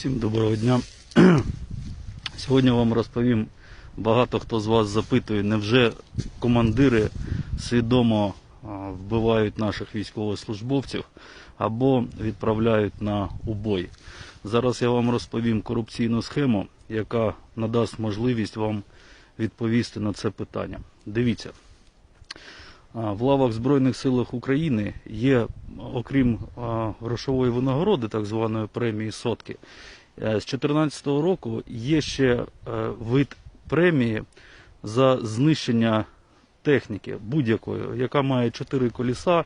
Всім доброго дня. Сьогодні вам розповім, багато хто з вас запитує, невже командири свідомо вбивають наших військовослужбовців або відправляють на убой. Зараз я вам розповім корупційну схему, яка надасть можливість вам відповісти на це питання. Дивіться. В лавах Збройних силах України є, окрім грошової винагороди, так званої премії сотки, е, з 2014 року є ще е, вид премії за знищення техніки будь-якої, яка має 4 коліса,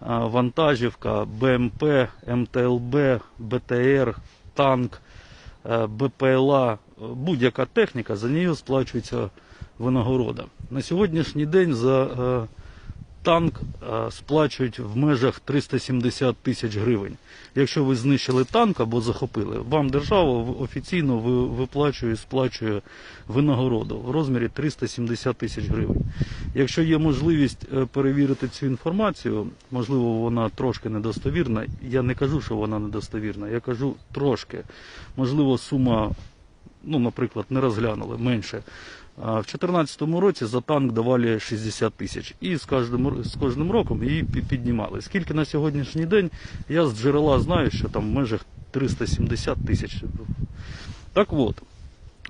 вантажівка, БМП, МТЛБ, БТР, танк, е, БПЛА, е, будь-яка техніка, за нею сплачується винагорода. На сьогоднішній день за е, танк е, сплачують в межах 370 тисяч гривень. Якщо ви знищили танк або захопили, вам держава офіційно ви- виплачує, сплачує винагороду в розмірі 370 тисяч гривень. Якщо є можливість е, перевірити цю інформацію, можливо, вона трошки недостовірна. Я не кажу, що вона недостовірна, я кажу трошки. Можливо, сума, ну, наприклад, не розглянули менше. В 2014 році за танк давали 60 тисяч. І з кожним, з кожним роком її піднімали. Скільки на сьогоднішній день, я з джерела знаю, що там в межах 370 тисяч. Так от,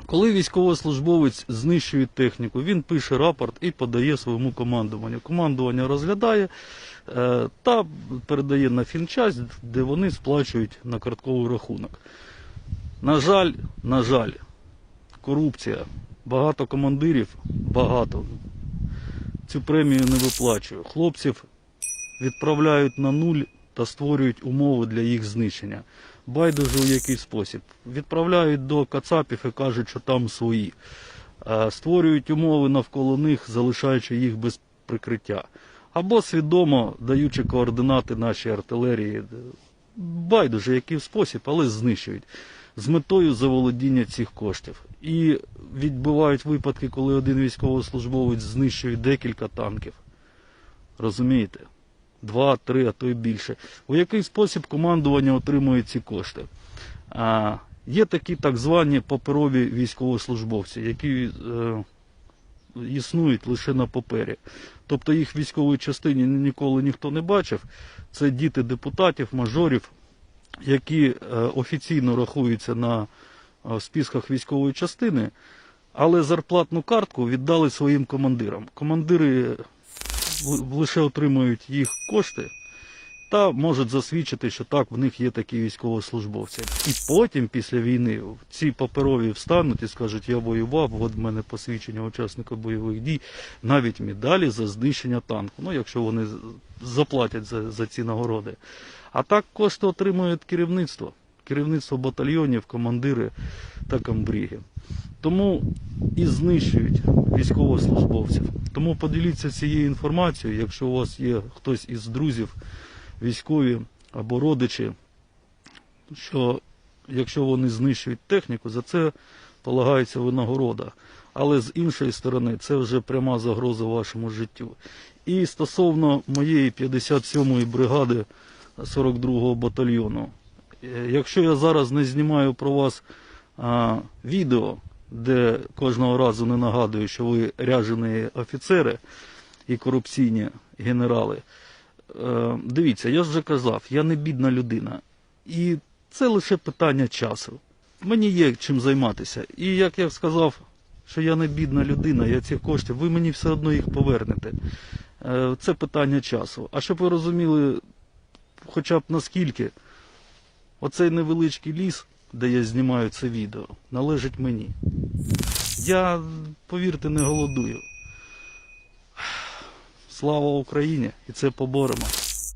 коли військовослужбовець знищує техніку, він пише рапорт і подає своєму командуванню. Командування розглядає е, та передає на фінчасть, де вони сплачують на картковий рахунок. На жаль, на жаль, корупція. Багато командирів, багато цю премію не виплачує. Хлопців відправляють на нуль та створюють умови для їх знищення. Байдуже у який спосіб. Відправляють до кацапів і кажуть, що там свої. Е, Створюють умови навколо них, залишаючи їх без прикриття. Або свідомо даючи координати нашій артилерії. Байдуже який спосіб, але знищують з метою заволодіння цих коштів. І відбувають випадки, коли один військовослужбовець знищує декілька танків. Розумієте? Два, три, а то й більше. У який спосіб командування отримує ці кошти? А, є такі так звані паперові військовослужбовці, які е, існують лише на папері. Тобто їх в військовій частині ніколи ніхто не бачив. Це діти депутатів, мажорів, які е, офіційно рахуються на е, списках військової частини, але зарплатну картку віддали своїм командирам. Командири лише отримують їх кошти та можуть засвідчити, що так, в них є такі військовослужбовці. І потім, після війни, ці паперові встануть і скажуть, я воював, от в мене посвідчення учасника бойових дій, навіть медалі за знищення танку, ну якщо вони заплатять за, за ці нагороди. А так кошти отримують керівництво, керівництво батальйонів, командири та комбріги. Тому і знищують військовослужбовців. Тому поділіться цією інформацією, якщо у вас є хтось із друзів військові або родичі, що якщо вони знищують техніку, за це полагається винагорода. Але з іншої сторони, це вже пряма загроза вашому життю. І стосовно моєї 57-ї бригади 42-го батальйону, е, якщо я зараз не знімаю про вас а, відео, де кожного разу не нагадую, що ви ряжені офіцери і корупційні генерали, е, дивіться, я вже казав, я не бідна людина. І це лише питання часу. Мені є чим займатися. І як я сказав, що я не бідна людина, я ці кошти, ви мені все одно їх повернете. Е, Це питання часу. А щоб ви розуміли, хоча б наскільки, оцей невеличкий ліс, де я знімаю це відео, належить мені. Я, повірте, не голодую. Слава Україні! І це поборемо.